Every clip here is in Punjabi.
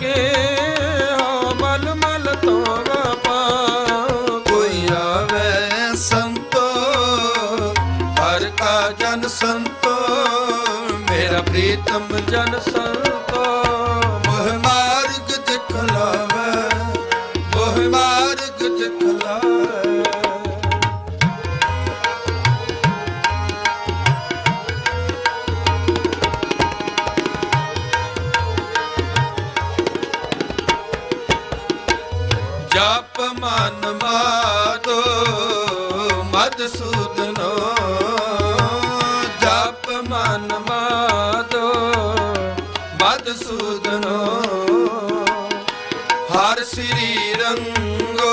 ਕੇ ਹਾਂ, ਮਲ ਮਲ ਤੋਂ ਪਾ। ਕੋਈ ਆਵੇ ਸੰਤੋ, ਹਰ ਕਾ ਜਨ ਸੰਤੋ, ਮੇਰਾ ਪ੍ਰੀਤਮ ਜਨ ਸੰਤੋ। ਜਪ ਮਨ ਮਾਦੋ ਮਦਸੂਦਨੋ ਜਪ ਮਨ ਮਾਦੋ ਮਦਸੂਦਨੋ ਹਰ ਸ੍ਰੀ ਰੰਗੋ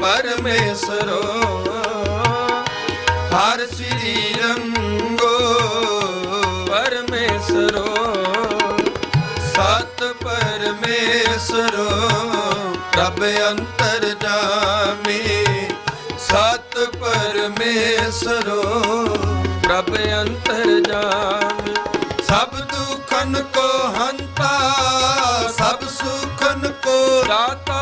ਪਰਮੇਸ਼ਰੋ। ਅੰਤਰ ਜਾਮੀ, ਸਤ ਪਰਮੇਸ਼ਰੋ, ਪ੍ਰਭ ਅੰਤਰ ਜਾਮਿ। ਸਭ ਦੁਖਨ ਕੋ ਹੰਤਾ, ਸਭ ਸੁਖਨ ਕੋ ਦਾਤਾ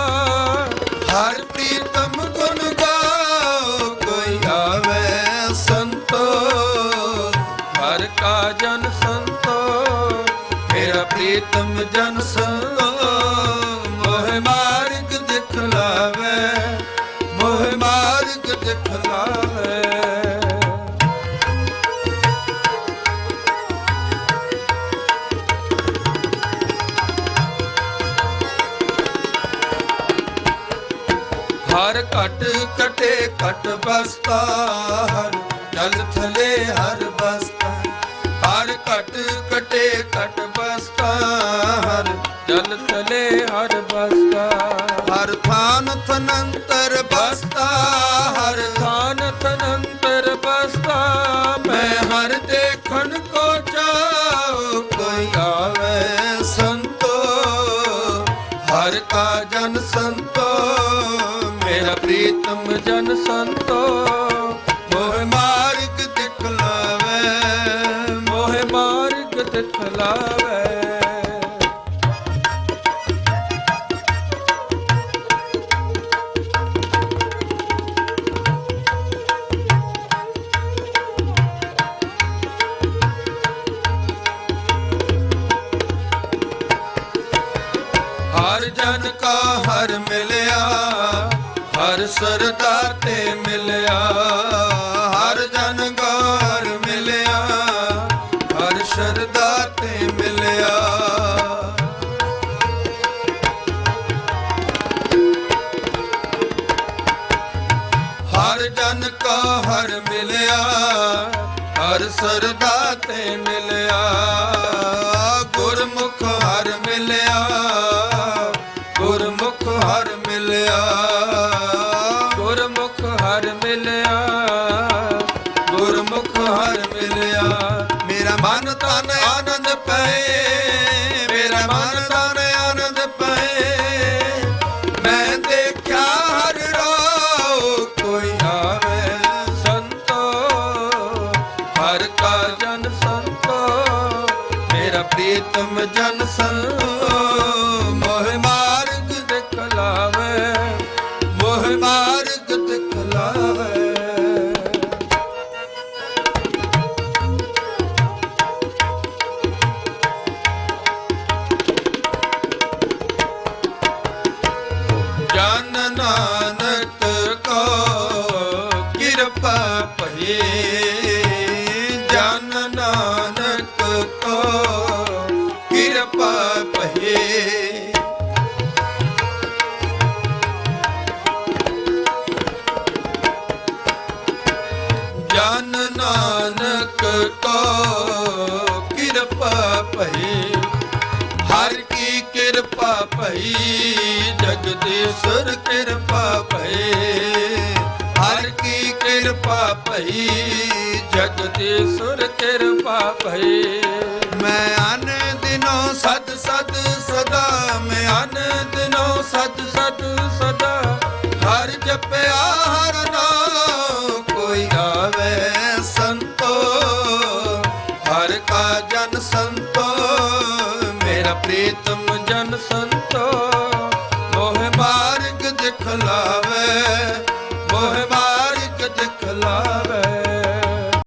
ਹਰ ਪ੍ਰੀਤਮ ਗੁਣ ਗਾਓ, ਕੋਈ ਆਵੇ ਸੰਤੋ। ਹਰ ਕਾ ਜਨ ਸੰਤੋ, ਮੇਰਾ ਪ੍ਰੀਤਮ ਜਨ ਸੰਤੋ। ਹਰ ਘਟ ਕਟੇ ਘਟ ਬਸਤਾ, ਹਰ ਜਲ ਥਲੇ ਹਰ ਬਸਤਾ। ਹਰ ਘਟ ਕਟੇ ਘਟ ਬਸਤਾ, ਹਰ ਜਲ ਥਲੇ ਹਰ ਬਸਤਾ। ਹਰ ਥਾਨ ਥਨੰਤਰ ਬਸਤਾ, ਹਰ ਥਾਨ ਹਰ ਜਨ ਕਾ ਹਰ ਮਿਲਿਆ, ਹਰ ਸਰਦਾ ਤੇ ਮਿਲਿਆ। ਹਰ ਜਨ ਕਾ ਹਰ ਮਿਲਿਆ, ਹਰ ਸਰਦਾ ਤੇ ਮਿਲਿਆ। ਹਰ ਜਨ ਕਾ ਹਰ ਮਿਲਿਆ, ਹਰ ਸਰਦਾ ਤੇ ਮਿਲਿਆ। ਗੁਰਮੁਖ ਹਰ ਮਿਲਿਆ, ਗੁਰਮੁਖ ਹਰ ਮਿਲਿਆ। ਮੇਰਾ ਮਨ ਤਨ ਆਨੰਦ ਪਏ, ਮੇਰਾ ਮਨ ਤਨ ਆਨੰਦ ਪਏ। ਮੈਂ ਦੇਖਿਆ ਹਰ ਰੋ ਕੋਈ ਆਵੇ ਸੰਤੋ, ਹਰ ਕਾ ਜਨ ਸੰਤੋ। ਮੇਰਾ ਪ੍ਰੀਤਮ ਜਨ ਸੰਤੋ, ਮੋਹ ਮਾਰਗ ਦਿਖਲਾਵੇ, ਮੋਹ ਮਾਰਗ ਨਾਨਕ ਕੋ ਕਿਰਪਾ ਭਈ। ਨਾਨਕ ਕੋ ਕਿਰਪਾ ਭਈ। ਜਨ ਕਿਰਪਾ ਭਈ ਜਗਦੀਸ਼ਰ ਕਿਰਪਾ ਭਈ ਹਰ ਕੀ ਕਿਰਪਾ ਭਈ ਜਗਦੀਸ਼ੁਰ ਕਿਰਪਾ ਭਈ ਮੈਂ ਅਨ ਦਿਨੋ ਸਦ ਸਦ ਸਦਾ, ਮੈਂ ਅਨ ਦਿਨੋ ਸਦ ਸਤ ਸਦਾ। ਹਰ ਜਪਿਆ ਹਰ ਮੇਰਾ ਪ੍ਰੀਤਮ ਜਨ ਸੰਤੋ ਮੋਹ ਮਾਰਗ ਦਿਖਲਾਵੇ